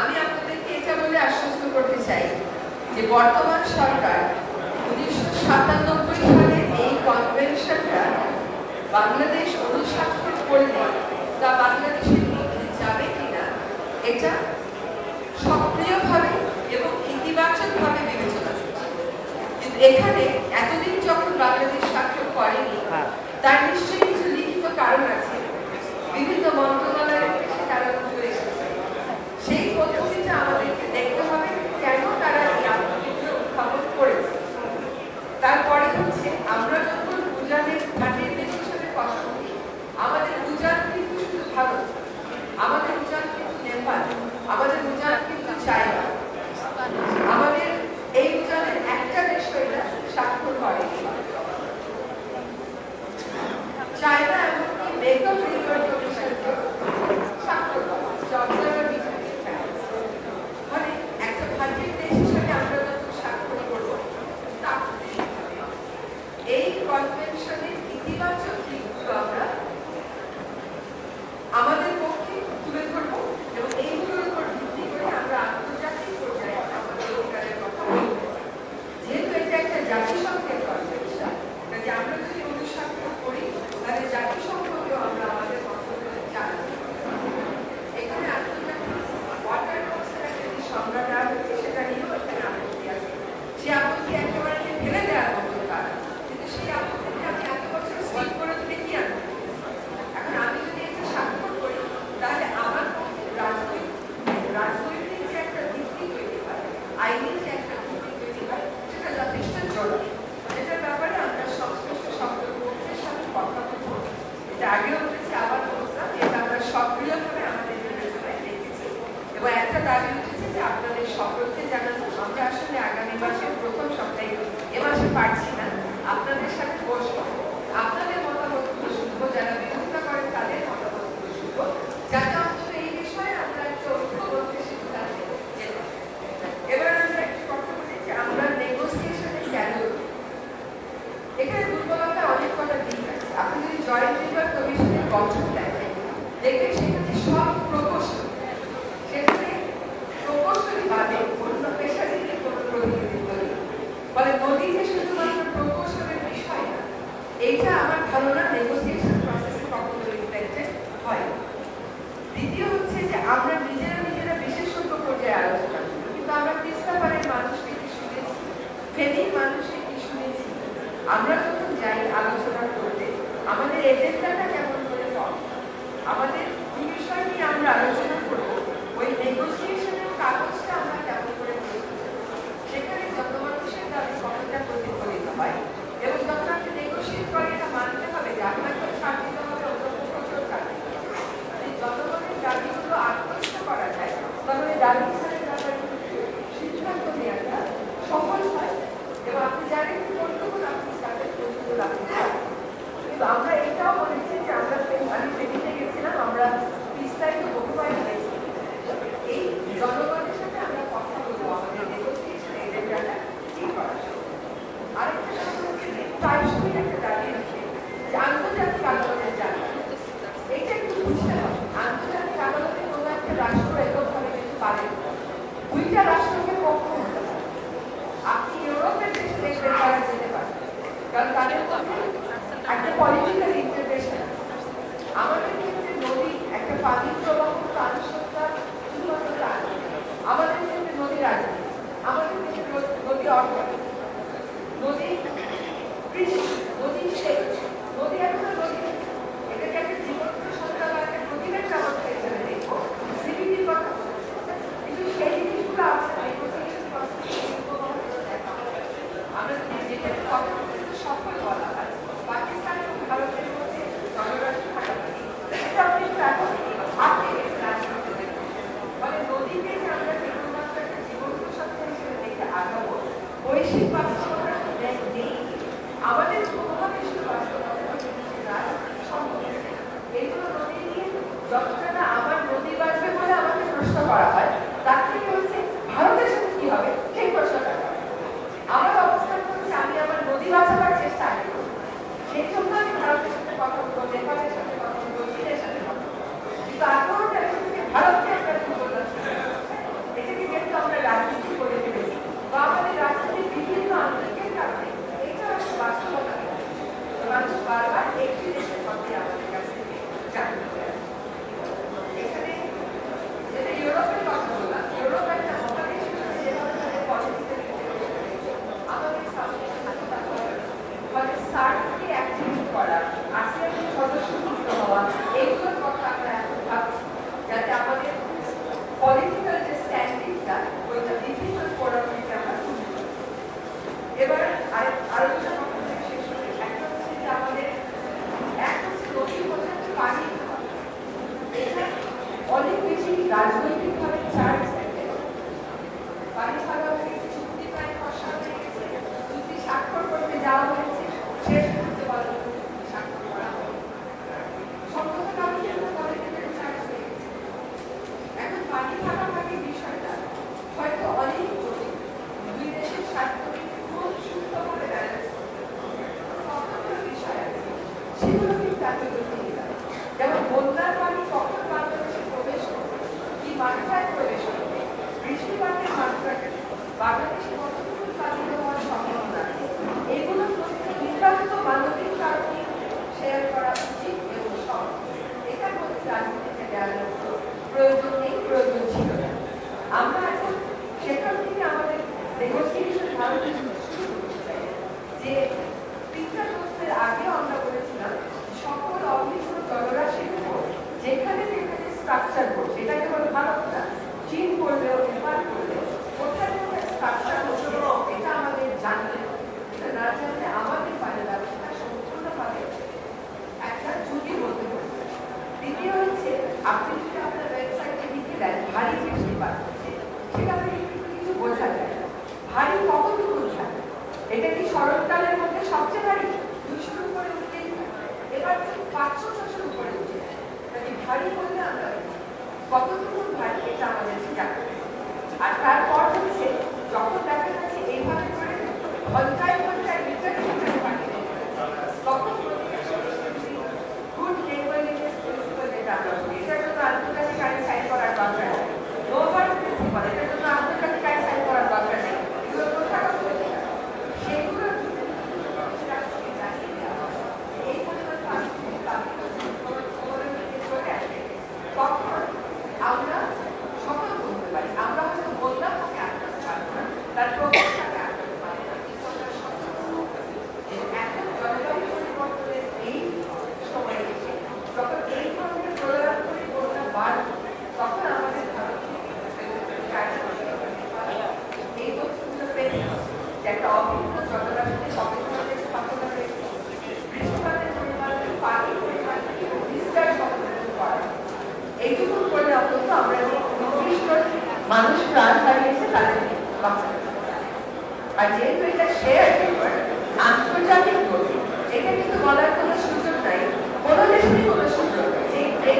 আমি আপনাদেরকে এটা বলে আশ্বস্ত করতে চাই যে বর্তমান সরকার উনিশশো সাতানব্বই সালে এই কনভেনশনটা বাংলাদেশ অনুস্বাক্ষর করলে এখানে এতদিন যখন বাংলাদেশ স্বাক্ষর করেনি হ্যাঁ। তার নিশ্চয়ই কিছু লিখিত কারণ আছে। বিভিন্ন মন্ত্র আমরা সেগুলো কিন্তু এত জটিল যেমন বন্যার পানি কখন বাংলাদেশে প্রবেশ করবে, কি মাত্রায় প্রবেশ করবে, বৃষ্টিপাতের মাত্রাটা কি, বাংলাদেশে কতটুকু পানি হওয়ার সম্ভাবনা এগুলো নির্বাচিত মানবিক কারণে শেয়ার করা উচিত এবং সব এটার মধ্যে রাজনীতিতে দেওয়ার প্রয়োজন নেই প্রয়োজন ছিল না আমরা এখন সেখান থেকে আমাদের নেগোসিয়েশন ভারতে শুরু করতে চাই যে স্ট্রাকচার করছে এটাকে হলো ভারত না চীন করলেও নেপাল করলেও কোথায় কোথায় স্ট্রাকচার হচ্ছে এটা আমাদের জানতে হবে। এটা না জানলে আমাদের বাইরে ব্যবস্থা সম্পূর্ণভাবে একটা ঝুঁকি বলতে পারি দ্বিতীয় হচ্ছে আপনি যদি আপনার ওয়েবসাইটে লিখে দেন ভারী বৃষ্টিপাত হচ্ছে সেটা থেকে কিন্তু কিছু বোঝা যায় না। ভারী কতটুকু থাকে এটা কি শরৎকালের মধ্যে সবচেয়ে ভারী দুশোর উপরে উঠতেই থাকে এবার কিন্তু পাঁচশো ছশোর উপরে উঠে যায় তাহলে ভারী বললে আমরা বুঝি। কতটুকু ভারী এটা আমাদের জানতে হবে। আর তারপর হচ্ছে যখন দেখা যাচ্ছে এইভাবে করে ঘন্টায় ঘন্টায় মিটার মিটার পানি তখন গুড নেইবারলিনেস প্রিন্সিপাল যেটা আমরা বলি এটার জন্য আন্তর্জাতিক আইন সাইন করার দরকার নেই নোভার প্রিন্সিপাল এটার জন্য আন্তর্জাতিক আইন সাইন করার দরকার নেই এগুলো প্রথাগত অধিকার সেগুলো রাষ্ট্রকে জানিয়ে দেওয়া হয়। এই পরিমাণ পানি যদি তাদের খবরের দিকে চলে আসে তখন আমরা সফল করতে পারি আমরা হয়তো বললাম তাকে আটকাতে পারব না তার প্রভাবটাকে আটকাতে পারব না কিন্তু আমরা সফল করব। এখন জলবায়ু পরিবর্তনের এই সময়ে এসে যখন এই ধরনের প্রলয়ান্তরী বন্যা বাড়বে তখন আমাদের ভারতকে এই তথ্যগুলো পেতে হবে যে একটা অভিন্ন জলরাশিতে কত ধরনের স্থাপনা রয়েছে বৃষ্টিপাতের পরিমাণ পানি পরিমাণ এবং বিস্তার সংরক্ষণ করা এইটুকু করলে অন্তত আমরা যে নির্দিষ্ট মানুষ প্রাণ হারিয়েছে তাদেরকে বাঁচাতে পারব। আর যেহেতু এটা শেয়ার পেপার আন্তর্জাতিক নদী এটা কিন্তু বলার কোনো সুযোগ নাই কোনো দেশেরই কোনো সুযোগ নেই যে এই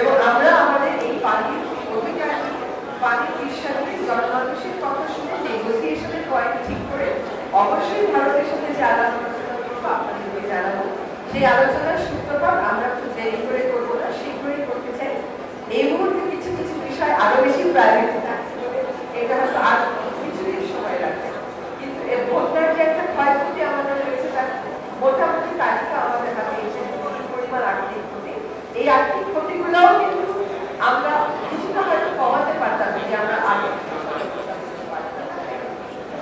এবং আমরা আমাদের এই পানির অধিকার পানির বিশ্বাসী জনমানুষের কথা শুনে নেগোসিয়েশনের পয়েন্ট ঠিক করে অবশ্যই ভারতের সাথে যে আলাপ আলোচনা করব জানাব, সেই আলোচনার সূত্রপাত আমরা খুব দেরি করে করব না শীঘ্রই করতে চাই এই মুহূর্তে কিছু কিছু বিষয় আরও বেশি প্রায়োরিটি থাকছে বলে এটা হয়তো আর কিছুদিন সময় লাগবে কিন্তু এর বন্যার যে একটা ক্ষয়ক্ষতি আমাদের রয়েছে তার মোটামুটি তালিকা আমাদের হাতে এসে কি পরিমাণ আর্থিক ক্ষতি এই আর্থিক ক্ষতিগুলোও কিন্তু আমরা কিছুটা হয়তো কমাতে পারতাম যদি আমরা আগে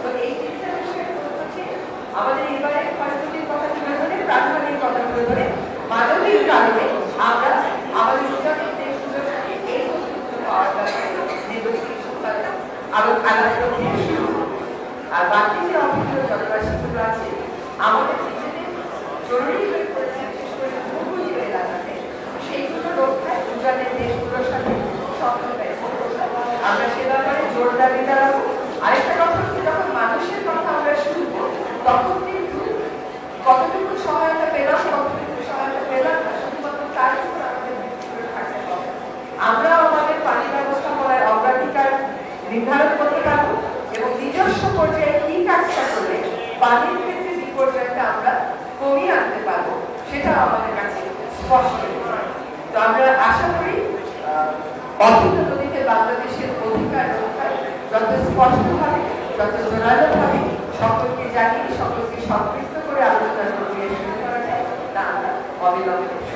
তো এই তিনটা বিষয়ের মধ্যে হচ্ছে আমাদের এবারে ক্ষয়ক্ষতির কথা তুলে ধরে প্রাথমিক কথা তুলে ধরে মানবিক কারণে আমরা আমাদের উন্নত দেশগুলোর সাথে এই বস্তুগুলো পাওয়ার ব্যাপারে নেগোসিয়েশন করা আরও বাকি যে আছে আমাদের জরুরি পড়েছে, বিশেষ করে উপকূলীয় এলাকাতে, সেইগুলো রক্ষায় উজানের দেশগুলোর সাথে করব। আমরা সে ব্যাপারে জোর আরেকটা যখন মানুষের কথা আমরা শুনব, তখন কিন্তু কতটুকু সহায়তা পেলাম কতটুকু সহায়তা পেলাম না শুধুমাত্র তার উপর আমাদের ভিত্তি করে থাকতে হবে আমরা আমাদের পানি ব্যবস্থাপনার অগ্রাধিকার নির্ধারণ করতে পারব এবং নিজস্ব পর্যায়ে কি কাজটা করলে পানির ক্ষেত্রে বিপর্যয়টা আমরা কমিয়ে আনতে পারব, সেটা আমাদের কাছে স্পষ্ট। তো আমরা আশা করি অভিন্ন নদীতে বাংলাদেশের অধিকার রক্ষায় যত স্পষ্টভাবে, যত জোরালোভাবে সকলকে জানিয়ে, সকলকে সম্পৃক্ত করে আলোচনা প্রক্রিয়া শুরু করা যায়, তা আমরা অবিলম্বে